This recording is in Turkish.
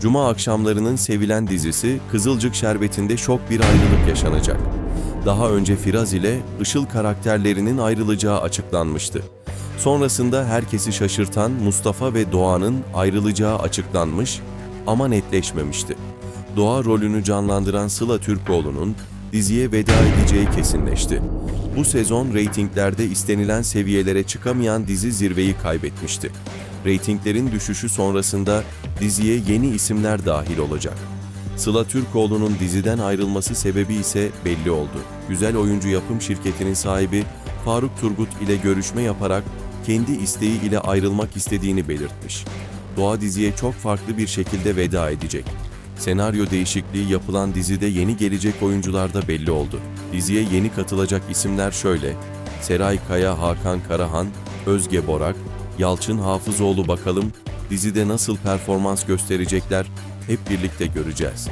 Cuma akşamlarının sevilen dizisi Kızılcık Şerbeti'nde şok bir ayrılık yaşanacak. Daha önce Firaz ile Işıl karakterlerinin ayrılacağı açıklanmıştı. Sonrasında herkesi şaşırtan Mustafa ve Doğan'ın ayrılacağı açıklanmış ama netleşmemişti. Doğa rolünü canlandıran Sıla Türkoğlu'nun diziye veda edeceği kesinleşti. Bu sezon reytinglerde istenilen seviyelere çıkamayan dizi zirveyi kaybetmişti. Reytinglerin düşüşü sonrasında diziye yeni isimler dahil olacak. Sıla Türkoğlu'nun diziden ayrılması sebebi ise belli oldu. Güzel Oyuncu Yapım Şirketi'nin sahibi Faruk Turgut ile görüşme yaparak kendi isteği ile ayrılmak istediğini belirtmiş. Doğa diziye çok farklı bir şekilde veda edecek. Senaryo değişikliği yapılan dizide yeni gelecek oyuncular da belli oldu. Diziye yeni katılacak isimler şöyle. Seray Kaya, Hakan Karahan, Özge Borak, Yalçın Hafızoğlu bakalım dizide nasıl performans gösterecekler hep birlikte göreceğiz.